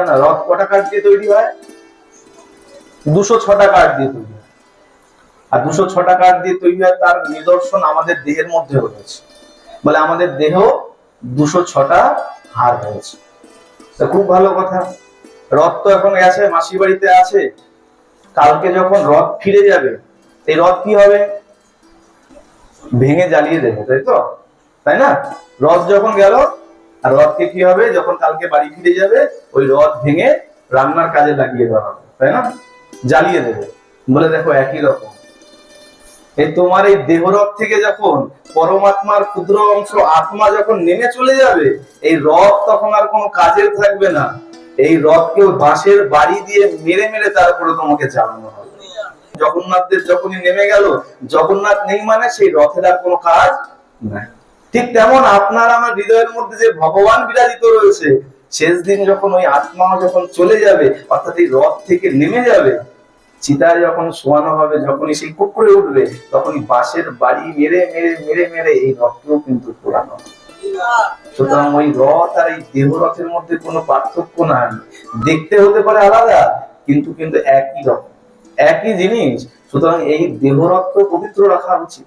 জানা রথ কটা কাঠ দিয়ে তৈরি হয়? দুশো ছটা কাঠ দিয়ে তৈরি আর দুশো ছটা কাঠ দিয়ে তৈরি হয়, তার নিদর্শন আমাদের দেহের মধ্যে রয়েছে। বলে আমাদের দেহ দুশো ছটা তা খুব ভালো কথা। রথ তো এখন গেছে মাসি বাড়িতে আছে। কালকে যখন রথ ফিরে যাবে, এই রথ কি হবে? ভেঙে জ্বালিয়ে দেবে, তাই তো? তাই না? রথ যখন গেল আর রথকে কি হবে? যখন কালকে বাড়ি ফিরে যাবে, ওই রথ ভেঙে রান্নার কাজে লাগিয়ে দেওয়া হবে, তাই না? জ্বালিয়ে দেবে। বলে দেখো একই রকম। এই তোমার এই দেহরথ থেকে যখন পরমাত্মার ক্ষুদ্র অংশ আত্মা যখন নেমে চলে যাবে, এই রথ তখন আর কোনো কাজের থাকবে না। এই রথকে বাঁশের বাড়ি দিয়ে মেরে মেরে তারপরে তোমাকে চালানো হবে। জগন্নাথদের যখনই নেমে গেল, জগন্নাথ নেই মানে সেই রথের আর কোনো কাজ নাই। ঠিক তেমন আপনার আমার হৃদয়ের মধ্যে যে ভগবান বিরাজিত রয়েছে, শেষ দিন যখন ওই আত্মা যখন চলে যাবে, অর্থাৎ এই রথ থেকে নেমে যাবে, চিতায় যখন শোয়ানো হবে, যখনই সেই কুকুরে উঠবে, তখনই বাঁশের বাড়ি মেরে মেরে মেরে মেরে এই রথকেও কিন্তু পোড়ানো। সুতরাং ওই রথ আর এই দেহ রথের মধ্যে কোনো পার্থক্য নাই। দেখতে হতে পারে আলাদা, কিন্তু কিন্তু একই রকম। একই জিনিস, সুতরাং এই দেহ রথকে পবিত্র রাখা উচিত।